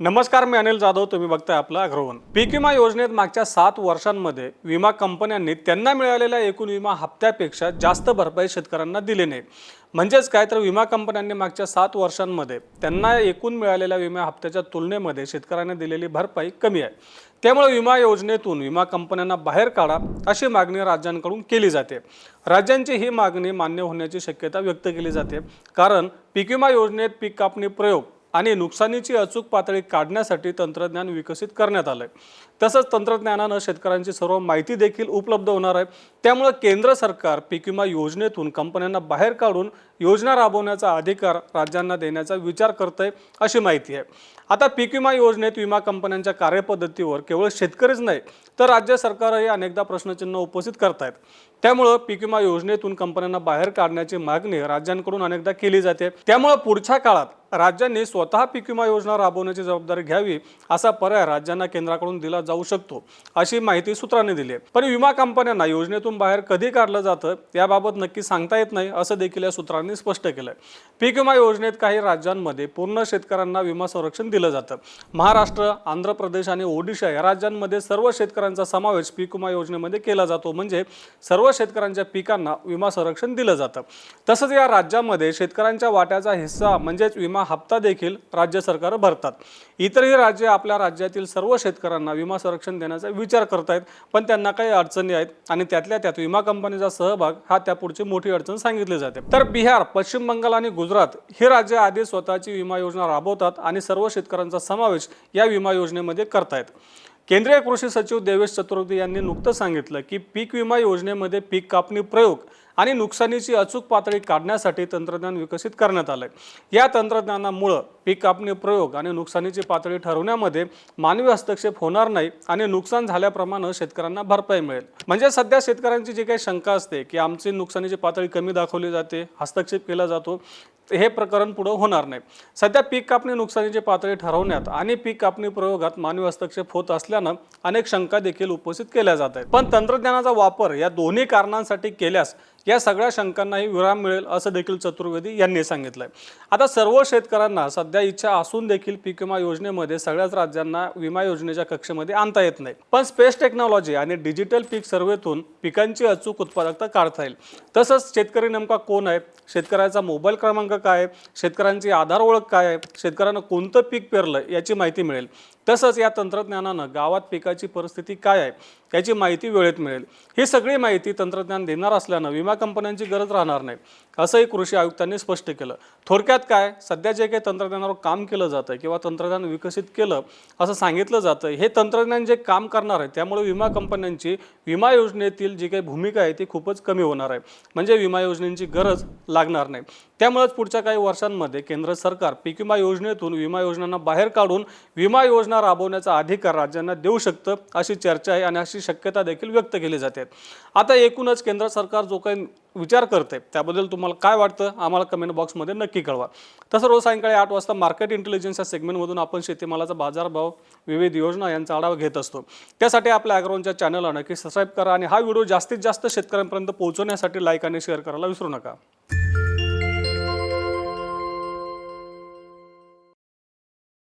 नमस्कार मी अनिल जाधव. तुम्ही बघताय आपला अग्रवन. पीक विमा योजनेत मागच्या सात वर्षांमध्ये विमा कंपन्यांनी त्यांना मिळालेल्या एकूण विमा हप्त्यापेक्षा जास्त भरपाई शेतकऱ्यांना दिली नाही. म्हणजेच काय तर विमा कंपन्यांनी मागच्या सात वर्षांमध्ये त्यांना एकूण मिळालेल्या विमा हप्त्याच्या तुलनेमध्ये शेतकऱ्यांना दिलेली भरपाई कमी आहे. त्यामुळे विमा योजनेतून विमा कंपन्यांना बाहेर काढा अशी मागणी राज्यांकडून केली जाते. राज्यांची ही मागणी मान्य होण्याची शक्यता व्यक्त केली जाते. कारण पीक विमा योजनेत पीक कापणी प्रयोग आणि नुकसानीची अचूक पातळी काढण्यासाठी तंत्रज्ञान विकसित करण्यात आलं आहे तसंच तंत्रज्ञानानं शेतकऱ्यांची सर्व माहिती देखील उपलब्ध होणार आहे. त्यामुळं केंद्र सरकार पीक विमा योजनेतून कंपन्यांना बाहेर काढून योजना राबवण्याचा अधिकार राज्यांना देण्याचा विचार करत आहे अशी माहिती आहे. आता पीक विमा योजनेत विमा कंपन्यांच्या कार्यपद्धतीवर केवळ शेतकरीच नाही तर राज्य सरकारही अनेकदा प्रश्नचिन्ह उपस्थित करतायत. त्यामुळं पीक विमा योजनेतून कंपन्यांना बाहेर काढण्याची मागणी राज्यांकडून अनेकदा केली जाते. त्यामुळं पुढच्या काळात राज्यांनी स्वतः पीक विमा योजना राबवण्याची जबाबदारी घ्यावी असा पर्याय राज्यांना केंद्राकडून दिला जाऊ शकतो अशी माहिती सूत्रांनी दिली आहे. पण विमा कंपन्यांना योजनेतून बाहेर कधी काढलं जातं याबाबत नक्की सांगता येत नाही असं देखील या सूत्रांनी स्पष्ट केलं पीक विमा योजनेत काही राज्यांमध्ये पूर्ण शेतकऱ्यांना विमा संरक्षण दिलं जातं. महाराष्ट्र आंध्र प्रदेश आणि ओडिशा या राज्यांमध्ये सर्व शेतकऱ्यांचा समावेश पीक विमा योजनेमध्ये केला जातो. म्हणजे सर्व शेतकऱ्यांच्या पिकांना विमा संरक्षण दिलं जातं. तसंच या राज्यामध्ये शेतकऱ्यांच्या वाट्याचा हिस्सा म्हणजेच विमा हप्ता देखील राज्य सरकार भरतात. इतरही राज्ये आपल्या राज्यातील सर्व शेतकऱ्यांना विमा संरक्षण देण्याचा विचार करत आहेत पण त्यांना काही अडचणी आहेत आणि त्यातल्या त्यात विमा कंपनीचा सहभाग हा त्यापुढची मोठी अडचण सांगितली जाते. तर बिहार पश्चिम बंगाल आणि गुजरात ही राज्य आधी स्वतःची विमा योजना राबवतात आणि सर्व शेतकऱ्यांचा समावेश या विमा योजनेमध्ये करतायत. केंद्रीय कृषी सचिव देवेश चतुर्वेदी यांनी नुकतं सांगितलं की पीक विमा योजनेमध्ये पीक कापणी प्रयोग आणि नुकसानीची अचूक पातळी काढण्यासाठी तंत्रज्ञान विकसित करण्यात आलं आहे या तंत्रज्ञानामुळं पीक कापणी प्रयोग आणि नुकसानीची पातळी ठरवण्यामध्ये मानवी हस्तक्षेप होणार नाही आणि नुकसान झाल्याप्रमाणे शेतकऱ्यांना भरपाई मिळेल. म्हणजे सध्या शेतकऱ्यांची जी काही शंका असते की आमची नुकसानीची पातळी कमी दाखवली जाते हस्तक्षेप केला जातो हे प्रकरण पुढं होणार नाही. सध्या पीक कापणी नुकसानीची पातळी ठरवण्यात आणि पीक कापणी प्रयोगात मानवी हस्तक्षेप होत असल्यानं अनेक शंका देखील उपस्थित केल्या जात आहेत. पण तंत्रज्ञानाचा वापर या दोन्ही कारणांसाठी केल्यास या सगळ्या शंकांनाही विराम मिळेल असं देखील चतुर्वेदी यांनी सांगितलंय. आता सर्व शेतकऱ्यांना सध्या इच्छा असून देखील पीक विमा योजनेमध्ये सगळ्याच राज्यांना विमा योजनेच्या कक्षेमध्ये आणता येत नाही. पण स्पेस टेक्नॉलॉजी आणि डिजिटल पीक सर्वेतून पिकांची अचूक उत्पादकता काढता येईल. तसंच शेतकरी नेमका कोण आहे? शेतकऱ्याचा मोबाईल क्रमांक काय आहे? शेतकऱ्यांची आधार ओळख काय आहे? शेतकऱ्यांना कोणतं पीक पेरलं याची माहिती मिळेल. तसंच या तंत्रज्ञानानं गावात पिकाची परिस्थिती काय आहे याची माहिती वेळेत मिळेल. ही सगळी माहिती तंत्रज्ञान देणार असल्यानं विमा कंपन्यांची गरज राहणार नाही असंही कृषी आयुक्तांनी स्पष्ट केलं. थोडक्यात काय सध्या जे काही तंत्रज्ञानावर काम केलं जातं किंवा तंत्रज्ञान विकसित केलं असं सांगितलं जातं हे तंत्रज्ञान जे काम करणार आहे त्यामुळे विमा कंपन्यांची विमा योजनेतील जी काही भूमिका आहे ती खूपच कमी होणार आहे. म्हणजे विमा योजनेची गरज लागणार नाही. त्यामुळेच पुढच्या काही वर्षांमध्ये केंद्र सरकार पीक विमा योजनेतून विमा योजनांना बाहेर काढून विमा योजना योजना राबवण्याचा अधिकार राज्यांना देऊ शकतं अशी चर्चा आहे आणि अशी शक्यता देखील व्यक्त केली जाते. आता एकूणच केंद्र सरकार जो काही विचार करते त्याबद्दल तुम्हाला काय वाटतं? आम्हाला कमेंट बॉक्समध्ये नक्की कळवा. तसं रोज सायंकाळी आठ वाजता मार्केट इंटेलिजन्स या सेगमेंटमधून आपण शेतीमालाचा बाजारभाव विविध योजना यांचा आढावा घेत असतो. त्यासाठी आपल्या अॅग्रोनच्या चॅनलला नक्की सबस्क्राईब करा आणि हा व्हिडिओ जास्तीत जास्त शेतकऱ्यांपर्यंत पोहोचवण्यासाठी लाईक आणि शेअर करायला विसरू नका.